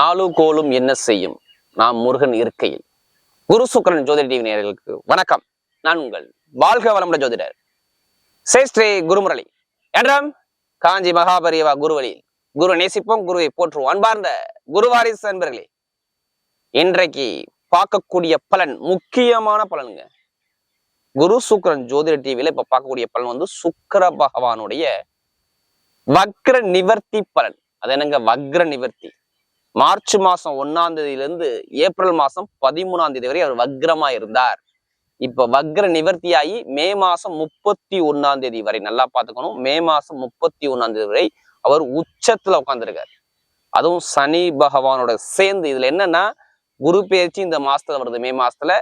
நாலு கோலும் என்ன செய்யும்? நாம் முருகன் இருக்கையில். குரு சுக்கரன் ஜோதிட டிவி நேர்களுக்கு வணக்கம். நான் உங்கள் வாழ்க வளமுடன் ஜோதிடர். சேஸ்ரீ குருமுரளி. என்றாம் காஞ்சி மகாபரிவா குருவழியில் குரு நேசிப்போம் குருவை போற்றுவோம். அன்பார்ந்த குருவாரிசு அன்பர்களே இன்றைக்கு பார்க்கக்கூடிய பலன் முக்கியமான பலனுங்க. குரு சுக்கரன் ஜோதிட டிவியில இப்ப பார்க்கக்கூடிய பலன் வந்து சுக்கிர பகவானுடைய வக்ர நிவர்த்தி பலன். அது என்னங்க? வக்ர நிவர்த்தி. மார்ச் மாசம் ஒன்னாம் தேதியிலிருந்து ஏப்ரல் மாசம் பதிமூணாம் தேதி வரை அவர் வக்ரமா இருந்தார். இப்ப வக்ர நிவர்த்தியாகி மே மாசம் முப்பத்தி ஒன்னாம் தேதி வரை நல்லா பார்த்துக்கணும். மே மாசம் முப்பத்தி ஒன்னாம் தேதி வரை அவர் உச்சத்துல உட்காந்துருக்காரு அதுவும் சனி பகவானோட சேர்ந்து இதுல என்னன்னா குரு பயிற்சி இந்த மாசத்துல வருது. மே மாசத்துல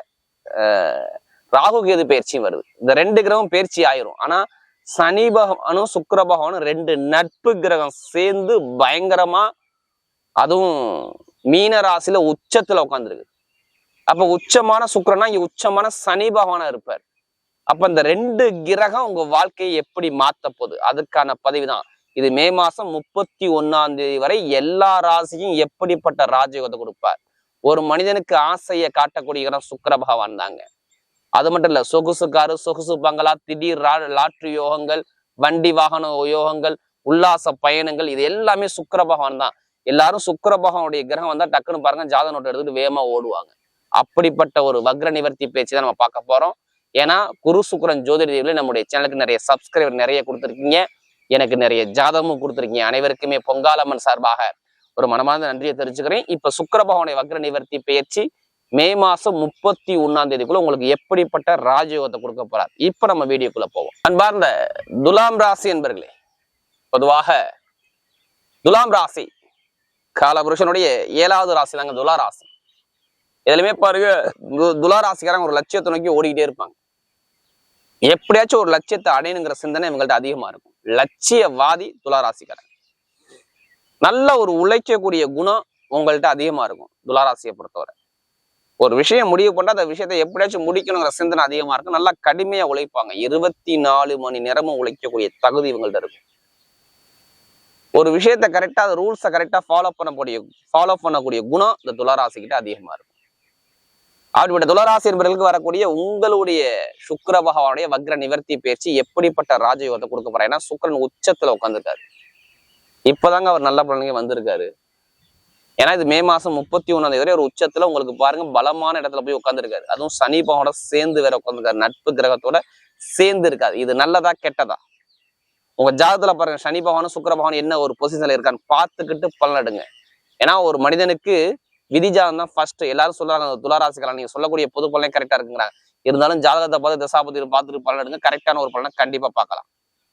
ராகு கேது பயிற்சியும் வருது. இந்த ரெண்டு கிரகம் பயிற்சி ஆயிரும். ஆனா சனி பகவானும் சுக்கர பகவானும் ரெண்டு நட்பு கிரகம் சேர்ந்து பயங்கரமா அதுவும் மீன ராசியில உச்சத்துல உட்காந்துருக்கு அப்ப உச்சமான சுக்கரனா இங்க உச்சமான சனி பகவானா இருப்பார். அப்ப இந்த ரெண்டு கிரகம் உங்க வாழ்க்கையை எப்படி மாத்த போகுது? அதுக்கான பதிவுதான். இது மே மாசம் முப்பத்தி ஒன்னாம் தேதி வரை எல்லா ராசியும் எப்படிப்பட்ட ராஜயோகத்தை கொடுப்பார்? ஒரு மனிதனுக்கு ஆசையை காட்டக்கூடிய கிரகம் பகவான் தாங்க. அது மட்டும் இல்ல சொகுசு காரு சொகுசு பங்களா திடீர் லாட்ரி யோகங்கள் வண்டி வாகன யோகங்கள் உல்லாச பயணங்கள் இது எல்லாமே சுக்கிர பகவான் தான். எல்லாரும் சுக்கிர பகவானுடைய கிரகம் வந்தா டக்குன்னு பாருங்க ஜாத நோட்டை எடுத்துட்டு வேகமா ஓடுவாங்க. அப்படிப்பட்ட ஒரு வக்ர நிவர்த்தி பேச்சு தான் நம்ம பார்க்க போறோம். ஏன்னா குரு சுக்கரன் ஜோதிட தேவியில நம்முடைய சேனலுக்கு நிறைய சப்ஸ்கிரைபர் நிறைய கொடுத்துருக்கீங்க. எனக்கு நிறைய ஜாதகமும் கொடுத்துருக்கீங்க. அனைவருக்குமே பொங்காலம்மன் சார்பாக ஒரு மனமார்ந்த நன்றியை தெரிஞ்சுக்கிறேன் இப்ப சுக்கிர பகவானுடைய வக்ர நிவர்த்தி பயிற்சி மே மாசம் முப்பத்தி ஒன்னாம் தேதிக்குள்ள உங்களுக்கு எப்படிப்பட்ட ராஜயோகத்தை கொடுக்க போறார்? இப்ப நம்ம வீடியோக்குள்ள போவோம். அன்பார்ந்த துலாம் ராசி என்பர்களே பொதுவாக துலாம் ராசி காலபுருஷனுடைய ஏழாவது ராசி தாங்க துலா ராசி இதுலயுமே பாருங்க து- துலா ராசிக்காரங்க ஒரு லட்சியத்தை நோக்கி ஓடிக்கிட்டே இருப்பாங்க. எப்படியாச்சும் ஒரு லட்சியத்தை அடையணுங்கிற சிந்தனை இவங்கள்ட்ட அதிகமா இருக்கும். லட்சியவாதி துலா ராசிக்காரங்க நல்ல ஒரு உழைக்கக்கூடிய குணம் உங்கள்ட்ட அதிகமா இருக்கும் துலாராசியை பொறுத்தவரை. ஒரு விஷயம் முடிவு பண்ணா அந்த விஷயத்தை எப்படியாச்சும் முடிக்கணுங்கிற சிந்தனை அதிகமா இருக்கும். நல்லா கடுமையா உழைப்பாங்க. இருபத்தி நாலு மணி நேரமும் உழைக்கக்கூடிய தகுதி இவங்கள்ட்ட இருக்கும். ஒரு விஷயத்த கரெக்டா அந்த ரூல்ஸை கரெக்டா ஃபாலோ பண்ணக்கூடிய ஃபாலோ பண்ணக்கூடிய குணம் இந்த துளராசிக்கிட்ட கிட்ட அதிகமா இருக்கும். அப்படிப்பட்ட துளராசி என்பவர்களுக்கு வரக்கூடிய உங்களுடைய சுக்கர பகவானுடைய வக்ர நிவர்த்தி பயிற்சி எப்படிப்பட்ட ராஜயோகத்தை கொடுக்க போறாரு? ஏன்னா சுக்கரன் உச்சத்துல உட்காந்துருக்காரு இப்பதாங்க அவர் நல்ல பலனுக்கு வந்திருக்காரு. ஏன்னா இது மே மாசம் முப்பத்தி ஒண்ணாம் தேதி வரை ஒரு உச்சத்துல உங்களுக்கு பாருங்க பலமான இடத்துல போய் உட்காந்துருக்காரு அதுவும் சனி பகவானோட சேர்ந்து வேற உட்காந்துருக்காரு நட்பு கிரகத்தோட சேர்ந்து இருக்காது இது நல்லதா கெட்டதா? உங்க ஜாதகத்துல பாருங்க சனி பகவானும் சுக்கர பகவான் என்ன ஒரு பொசிஷன்ல இருக்கான்னு பார்த்துக்கிட்டு பலனடுங்க ஏன்னா ஒரு மனிதனுக்கு விதி ஜாதகம் தான் ஃபர்ஸ்ட் எல்லாரும் சொல்றாங்க துளாராசிக்கலாம் நீங்க சொல்லக்கூடிய பொது பலனே கரெக்டா இருக்குங்கிறாங்க. இருந்தாலும் ஜாதகத்தை பார்த்து தசாபதி பார்த்துட்டு பலன் எடுங்க. கரெக்டான ஒரு பலனை கண்டிப்பா பார்க்கலாம்.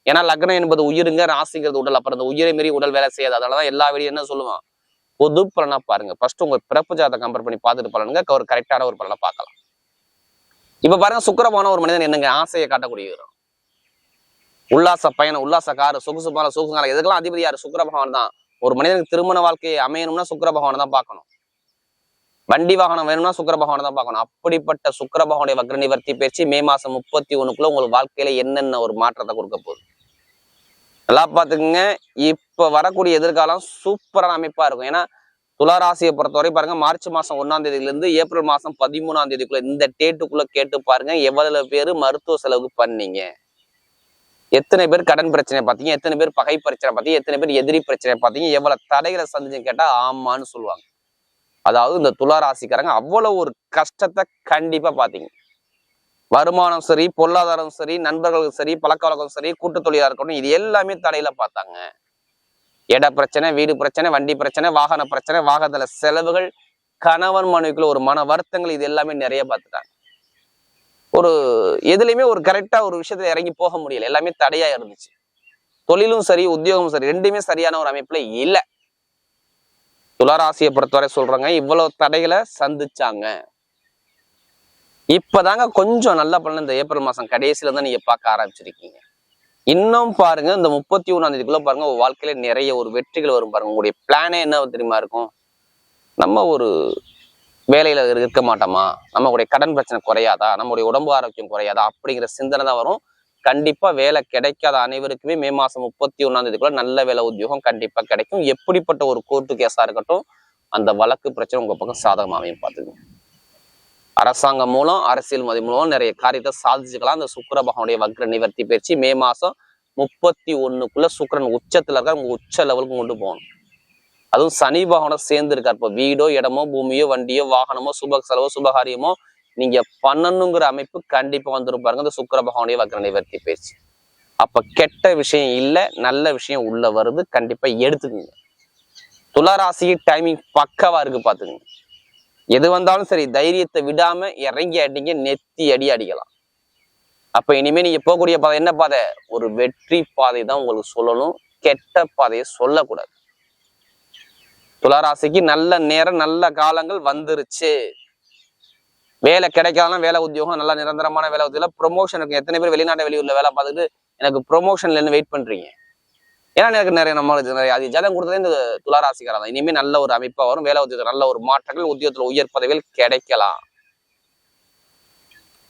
ஏன்னா லக்னம் என்பது உயிருங்க ராசிங்கிறது உடல். அப்புறம் அந்த உயிரை மீறி உடல் வேலை செய்யாது. அதனாலதான் எல்லா வெளியும் என்ன சொல்லுவான்? பொது பலனா பாருங்க. ஃபர்ஸ்ட் உங்க பிறப்பு ஜாதகம் கம்பேர் பண்ணி பார்த்துட்டு பலனுங்க ஒரு கரெக்டான ஒரு பலனை பார்க்கலாம். இப்ப பாருங்க சுக்கரமான ஒரு மனிதன் என்னங்க? ஆசையை காட்டக்கூடிய உல்லாச பயணம் உல்லாச காரு சொகுசு பால சொகுசு காலம். இதுக்கெல்லாம் அதிபதி யாரு சுக்கர பகவான் தான். ஒரு மனிதனுக்கு திருமண வாழ்க்கையை அமையணும்னா சுக்கர பகவானை தான் பார்க்கணும். வண்டி வாகனம் வேணும்னா சுக்கர பகவானை தான் பார்க்கணும். அப்படிப்பட்ட சுக்கர பகவானுடைய வக்ர நிவர்த்தி பயிற்சி மே மாசம் முப்பத்தி ஒண்ணுக்குள்ள உங்களுக்கு வாழ்க்கையில என்னென்ன ஒரு மாற்றத்தை கொடுக்க போகுது? நல்லா பார்த்துக்குங்க. இப்ப வரக்கூடிய எதிர்காலம் சூப்பரான அமைப்பா இருக்கும். ஏன்னா துளாராசியை பொறுத்தவரை பாருங்க மார்ச் மாசம் ஒன்னாம் தேதியில இருந்து ஏப்ரல் மாசம் பதிமூணாம் தேதிக்குள்ள இந்த டேட்டுக்குள்ள கேட்டு பாருங்க எவ்வளவு பேரு மருத்துவ செலவுக்கு பண்ணீங்க? எத்தனை பேர் கடன் பிரச்சனை பார்த்தீங்க? எத்தனை பேர் பகை பிரச்சனை பார்த்தீங்க? எத்தனை பேர் எதிரி பிரச்சனை பார்த்தீங்க? எவ்வளவு தடைகளை சந்திச்சுன்னு கேட்டா ஆமான்னு சொல்லுவாங்க. அதாவது இந்த துலா ராசிக்காரங்க அவ்வளவு ஒரு கஷ்டத்தை கண்டிப்பா பார்த்தீங்க வருமானம் சரி பொருளாதாரம் சரி நண்பர்களும் சரி பழக்க வழக்கம் சரி கூட்டு தொழிலா இருக்கட்டும் இது எல்லாமே தடையில பார்த்தாங்க. இட பிரச்சனை வீடு பிரச்சனை வண்டி பிரச்சனை வாகன பிரச்சனை வாகனத்துல செலவுகள் கணவன் மனைவிக்குள்ள ஒரு மன வருத்தங்கள் இது எல்லாமே நிறைய பார்த்துட்டாங்க. ஒரு எதுலையுமே ஒரு கரெக்டா ஒரு விஷயத்துல இறங்கி போக முடியல. எல்லாமே தடையா இருந்துச்சு. தொழிலும் சரி உத்தியோகமும் சரி ரெண்டுமே சரியான ஒரு அமைப்புல இல்ல. துளாராசியை பொறுத்தவரை சொல்றாங்க இவ்வளவு தடைகளை சந்திச்சாங்க. இப்பதாங்க கொஞ்சம் நல்ல பண்ண இந்த ஏப்ரல் மாசம் கடைசியில தான் நீங்க பார்க்க ஆரம்பிச்சிருக்கீங்க. இன்னும் பாருங்க இந்த முப்பத்தி ஒன்றாம் தேதிக்குள்ள பாருங்க உங்க வாழ்க்கையில நிறைய ஒரு வெற்றிகள் வரும் பாருங்க. உங்களுடைய பிளானே என்ன தெரியுமா இருக்கும்? நம்ம ஒரு வேலையில இருக்க மாட்டோமா? நம்மளுடைய கடன் பிரச்சனை குறையாதா? நம்மளுடைய உடம்பு ஆரோக்கியம் குறையாதா? அப்படிங்கிற சிந்தனை தான் வரும். கண்டிப்பா வேலை கிடைக்காத அனைவருக்குமே மே மாசம் முப்பத்தி ஒன்னாம் தேதிக்குள்ள நல்ல வேலை உத்தியோகம் கண்டிப்பா கிடைக்கும். எப்படிப்பட்ட ஒரு கோர்ட்டு கேஸா இருக்கட்டும் அந்த வழக்கு பிரச்சனை உங்க பக்கம் சாதகமாக அமையும் பார்த்துக்கோங்க. அரசாங்கம் மூலம் அரசியல் மதி மூலம் நிறைய காரியத்தை சாதிச்சுக்கலாம். அந்த சுக்கிர பகவானுடைய வக்ர நிவர்த்தி பயிற்சி மே மாசம் முப்பத்தி ஒண்ணுக்குள்ள சுக்கிரன் உச்சத்துல இருக்க உங்க உச்ச லெவலுக்கு கொண்டு போகணும். அதுவும் சனி பகவானோட சேர்ந்து இருக்கார் இப்போ வீடோ இடமோ பூமியோ வண்டியோ வாகனமோ சுப செலவோ சுபகாரியமோ நீங்க பண்ணணுங்கிற அமைப்பு கண்டிப்பா வந்துரும் பாருங்க. இந்த சுக்கர பகவானுடைய வக்கர நிவர்த்தி பேச்சு அப்ப கெட்ட விஷயம் இல்லை நல்ல விஷயம் உள்ள வருது கண்டிப்பா எடுத்துக்கோங்க. துளாராசி டைமிங் பக்கவா இருக்கு பாத்துக்கோங்க. எது வந்தாலும் சரி தைரியத்தை விடாம இறங்கி அடிங்க நெத்தி அடி அடிக்கலாம். அப்ப இனிமே நீங்க போகக்கூடிய பாதை என்ன பாதை? ஒரு வெற்றி பாதை தான் உங்களுக்கு சொல்லணும். கெட்ட பாதையை சொல்லக்கூடாது. துளாராசிக்கு நல்ல நேரம் நல்ல காலங்கள் வந்துருச்சு. வேலை கிடைக்காதான் வேலை உத்தியோகம் நல்ல நிரந்தரமான வேலை உத்தியோகம் இருக்கும் எத்தனை பேர் வெளிநாட்டு வெளியூர்ல வேலை பார்த்துட்டு எனக்கு ப்ரொமோஷன்ல இருந்து வெயிட் பண்றீங்க. ஏன்னா எனக்கு நிறைய நம்ம நிறைய அது ஜதம் கொடுத்ததே இந்த துளாராசிக்காரன் தான். இனிமே நல்ல ஒரு அமைப்பா வரும் வேலை உத்தியோகம் நல்ல ஒரு மாற்றங்கள் உத்தியோகத்துல உயர் பதவிகள் கிடைக்கலாம்.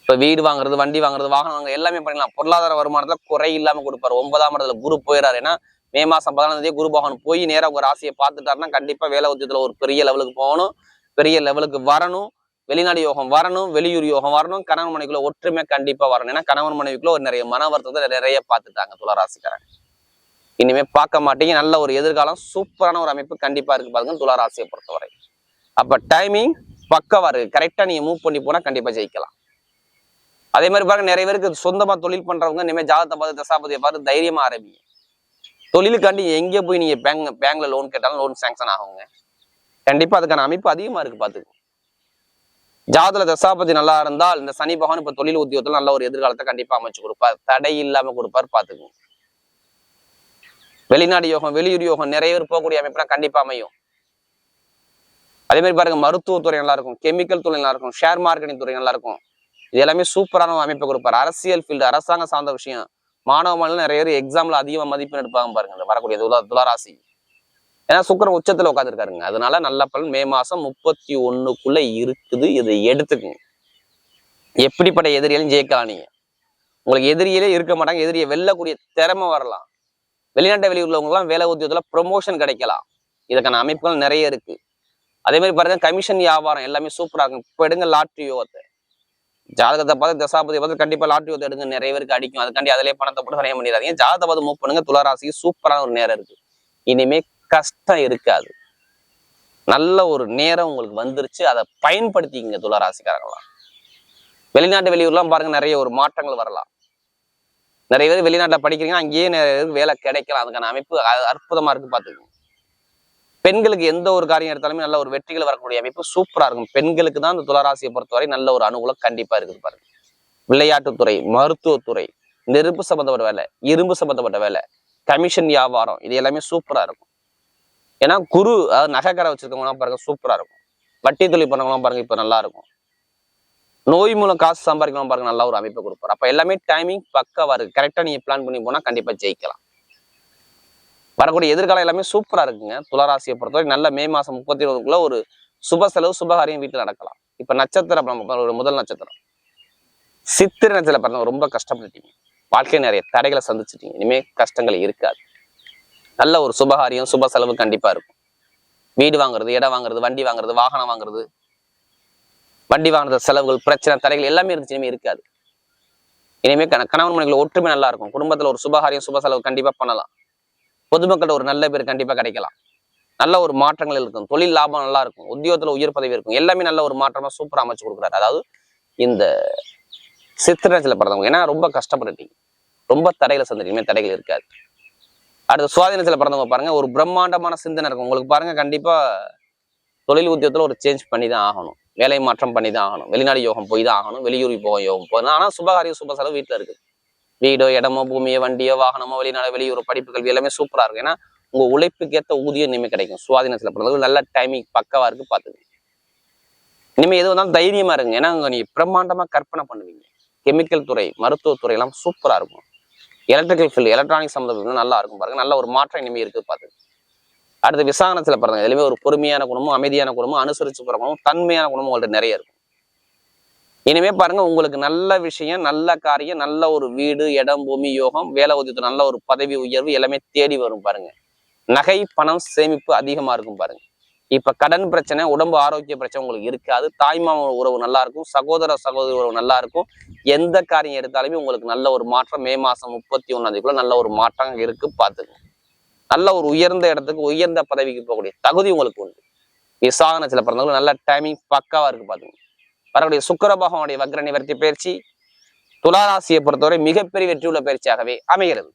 இப்ப வீடு வாங்குறது வண்டி வாங்குறது வாகனம் வாங்குறது எல்லாமே பண்ணிக்கலாம் பொருளாதார வருமானத்துல குறை இல்லாம கொடுப்பாரு. ஒன்பதாம் இடத்துல குரு போயிடாரு ஏன்னா மே மாதம் பதினாலாம் தேதி குரு பகவான் போய் நேராக உங்கள் ராசியை பார்த்துட்டாருன்னா கண்டிப்பாக வேலை உத்தியத்தில் ஒரு பெரிய லெவலுக்கு போகணும். பெரிய லெவலுக்கு வரணும். வெளிநாடு யோகம் வரணும். வெளியூர் யோகம் வரணும். கணவன் மனைவிக்குள்ள ஒற்றுமை கண்டிப்பாக வரணும். ஏன்னா கணவன் மனைவிக்குள்ள ஒரு நிறைய மன வருத்தத்தை நிறைய பார்த்துட்டாங்க துளாராசிக்காரங்க. இனிமே பார்க்க மாட்டீங்க. நல்ல ஒரு எதிர்காலம் சூப்பரான ஒரு அமைப்பு கண்டிப்பா இருக்கு பாருங்க துளாராசியை பொறுத்தவரை. அப்போ டைமிங் பக்கவா இருக்கு. கரெக்டா நீங்க மூவ் பண்ணி போனா கண்டிப்பாக ஜெயிக்கலாம். அதே மாதிரி பாருங்க நிறைய பேருக்கு சொந்தமாக தொழில் பண்றவங்க இனிமே ஜாதகத்தை பார்த்து தசாபதியை பார்த்து தைரியமா ஆரம்பிங்க. தொழிலுக்காண்டி எங்க போய் நீங்க பேங்க் பேங்க்ல லோன் கேட்டாலும் லோன் சேங்ஷன் ஆகுங்க. கண்டிப்பா அதுக்கான அமைப்பு அதிகமா இருக்கு பாத்துக்கு. ஜாதல தசாபதி நல்லா இருந்தால் இந்த சனி பகவான் இப்ப தொழில் உத்தியோகத்துல நல்ல ஒரு எதிர்காலத்தை கண்டிப்பா அமைச்சு கொடுப்பார். தடை இல்லாம கொடுப்பார் பாத்துக்குங்க வெளிநாடு யோகம் வெளியூர் யோகம் நிறைய பேர் போகக்கூடிய அமைப்புலாம் கண்டிப்பா அமையும். அதே மாதிரி பாருங்க மருத்துவத்துறை நல்லா இருக்கும் கெமிக்கல் துறை நல்லா இருக்கும் ஷேர் மார்க்கெட்டிங் துறை நல்லா இருக்கும். இது எல்லாமே சூப்பரான அமைப்பு அமைப்பை அரசியல் ஃபீல்டு அரசாங்கம் சார்ந்த விஷயம். மாணவ மாணவர்கள் நிறைய பேர் எக்ஸாம்ல அதிகமாக மதிப்பெண் எடுப்பாங்க பாருங்க. வரக்கூடிய துலா துளாராசி. ஏன்னா சுக்கரன் உச்சத்துல உட்காந்துருக்காருங்க அதனால நல்ல பலன் மே மாசம் முப்பத்தி ஒண்ணுக்குள்ள இருக்குது. இதை எடுத்துக்குங்க. எப்படிப்பட்ட எதிரியாலும் ஜெயிக்கலாம் நீங்க. உங்களுக்கு எதிரியிலே இருக்க மாட்டாங்க. எதிரியை வெல்லக்கூடிய திறமை வரலாம். வெளிநாட்டு வெளியூர்லவங்கலாம் வேலை உத்தியோகத்துல ப்ரொமோஷன் கிடைக்கலாம். இதுக்கான அமைப்புகள் நிறைய இருக்கு. அதே மாதிரி பாருங்க கமிஷன் வியாபாரம் எல்லாமே சூப்பராக இருக்கும். இப்போ எடுங்க லாட்ரி யோகத்தை. ஜாதகத்தை பார்த்து தசாபதி பார்த்து கண்டிப்பா லாட்ரி யோகத்தை எடுங்க. நிறைய பேருக்கு அடிக்கும். அதுக்காண்டி அதிலே பணத்தை போட்டு வரைய பண்ணிடாதீங்க. ஜாதகத்தை பார்த்து மூவ் பண்ணுங்க. துளராசிக்கு சூப்பரான ஒரு நேரம் இருக்கு. இனிமே கஷ்டம் இருக்காது. நல்ல ஒரு நேரம் உங்களுக்கு வந்துருச்சு. அதை பயன்படுத்திக்கங்க துளராசிக்காரங்களாம் வெளிநாட்டு வெளியூர்லாம் பாருங்க நிறைய ஒரு மாற்றங்கள் வரலாம். நிறைய பேர் வெளிநாட்டில் படிக்கிறீங்கன்னா அங்கேயே நிறைய வேலை கிடைக்கலாம். அதுக்கான அமைப்பு அற்புதமா இருக்கு பாத்துக்கோங்க பெண்களுக்கு எந்த ஒரு காரியம் எடுத்தாலுமே நல்ல ஒரு வெற்றிகள் வரக்கூடிய அமைப்பு சூப்பரா இருக்கும். பெண்களுக்கு தான் இந்த துளராசியை பொறுத்தவரை நல்ல ஒரு அனுகூலம் கண்டிப்பா இருக்குது பாருங்க. விளையாட்டுத்துறை மருத்துவத்துறை நெருப்பு சம்பந்தப்பட்ட வேலை இரும்பு சம்பந்தப்பட்ட வேலை கமிஷன் வியாபாரம் இது எல்லாமே சூப்பரா இருக்கும். ஏன்னா குரு அதாவது நகைக்கரை வச்சிருக்கவங்களாம் பாருங்க சூப்பரா இருக்கும். வட்டி தொழில் பண்ணவங்களாம் பாருங்க இப்ப நல்லா இருக்கும். நோய் மூலம் காசு சம்பாதிக்கலாம் பாருங்க நல்ல ஒரு அமைப்பை கொடுப்பாரு. அப்ப எல்லாமே டைமிங் பக்காவா இருக்கு. கரெக்டா நீங்க பிளான் பண்ணி போனா கண்டிப்பா ஜெயிக்கலாம். வரக்கூடிய எதிர்காலம் எல்லாமே சூப்பரா இருக்குங்க. துளராசியை பொறுத்தவரை நல்ல மே மாசம் முப்பத்தி இருபதுக்குள்ள ஒரு சுப செலவு சுபகாரியம் வீட்டுல நடக்கலாம். இப்ப நட்சத்திரம் நம்ம ஒரு முதல் நட்சத்திரம். சித்திரை நட்சத்திரம் பாருங்க ரொம்ப கஷ்டப்பட்டுட்டீங்க. வாழ்க்கை நிறைய தடைகளை சந்திச்சிட்டீங்க. இனிமே கஷ்டங்கள் இருக்காது. நல்ல ஒரு சுபகாரியம் சுப செலவு கண்டிப்பா இருக்கும். வீடு வாங்குறது இடம் வாங்குறது வண்டி வாங்குறது வாகனம் வாங்குறது. வண்டி வாங்குறது செலவுகள் பிரச்சனை தடைகள் எல்லாமே இருந்துச்சு இனிமேல் இருக்காது. இனிமே கண- கணவன் மனைவிகள் ஒற்றுமை நல்லா இருக்கும். குடும்பத்துல ஒரு சுபகாரியம் சுப செலவு கண்டிப்பா பண்ணலாம். பொதுமக்கள் ஒரு நல்ல பேர் கண்டிப்பா கிடைக்கலாம். நல்ல ஒரு மாற்றங்கள் இருக்கும். தொழில் லாபம் நல்லா இருக்கும். உத்தியோகத்தில் உயர் பதவி இருக்கும். எல்லாமே நல்ல ஒரு மாற்றமா சூப்பரா அமைச்சு கொடுக்குறாரு. அதாவது இந்த சித்திரத்தில் பிறந்தவங்க ஏன்னா ரொம்ப கஷ்டப்பட்டுட்டீங்க. ரொம்ப தடைகளை சந்திட்டீங்க. தடைகள் இருக்காது. அடுத்து சுவாதீனத்துல பிறந்தவங்க பாருங்க. ஒரு பிரம்மாண்டமான சிந்தனை இருக்கும். உங்களுக்கு பாருங்க கண்டிப்பா தொழில் உத்தியோகத்துல ஒரு சேஞ்ச் பண்ணி தான் ஆகணும். வேலை மாற்றம் பண்ணி தான் ஆகணும். வெளிநாடு யோகம் போய் தான் ஆகணும். வெளியூர் போக யோகம் போகணும். ஆனா சுபகாரியம் சுப செலவு வீட்டுல இருக்கு வீடோ இடமோ பூமியோ வண்டியோ வாகனமோ வெளிநாடு வெளியூர் படிப்பு கல்வி எல்லாமே சூப்பரா இருக்கும். ஏன்னா உங்க உழைப்புக்கு ஏற்ற ஊதியம் இனிமேல் கிடைக்கும். சுவாதினத்தில் பிறந்தது நல்ல டைமிங் பக்கவா இருக்கு பார்த்துங்க இனிமே எது வந்தாலும் தைரியமா இருங்க. ஏன்னா அங்க நீங்க பிரம்மாண்டமா கற்பனை பண்ணுவீங்க. கெமிக்கல் துறை மருத்துவத்துறை எல்லாம் சூப்பரா இருக்கும். எலக்ட்ரிக்கல் ஃபீல்டு எலக்ட்ரானிக் சம்மந்தப்பட்ட நல்லா இருக்கும் பாருங்க. நல்ல ஒரு மாற்றம் இனிமேல் இருக்கு பாத்து அடுத்து விசாகனத்தில் பிறந்த எதுலையுமே ஒரு பொறுமையான குணமும் அமைதியான குணமும் அனுசரிச்சு போற தன்மையான குணமும் உங்கள்கிட்ட நிறைய இருக்கும். இனிமே பாருங்க உங்களுக்கு நல்ல விஷயம் நல்ல காரியம் நல்ல ஒரு வீடு இடம் பூமி யோகம் வேலை உதவி நல்ல ஒரு பதவி உயர்வு எல்லாமே தேடி வரும் பாருங்க. நகை பணம் சேமிப்பு அதிகமா இருக்கும் பாருங்க. இப்ப கடன் பிரச்சனை உடம்பு ஆரோக்கிய பிரச்சனை உங்களுக்கு இருக்காது. தாய்மாம உறவு நல்லா இருக்கும் சகோதர சகோதரி உறவு நல்லா இருக்கும். எந்த காரியம் எடுத்தாலுமே உங்களுக்கு நல்ல ஒரு மாற்றம் மே மாசம் முப்பத்தி ஒன்னாம் நல்ல ஒரு மாற்றம் இருக்கு பார்த்துக்கோங்க நல்ல ஒரு உயர்ந்த இடத்துக்கு உயர்ந்த பதவிக்கு போகக்கூடிய தகுதி உங்களுக்கு உண்டு. விசாகனத்துல பிறந்தவங்க நல்ல டைமிங் பக்காவா இருக்கு பாத்துங்க வரக்கூடிய சுக்கர பகவானுடைய வக்ர நிவர்த்தி பயிற்சி துளாராசியை பொறுத்தவரை மிகப்பெரிய வெற்றியுள்ள பயிற்சியாகவே அமைகிறது.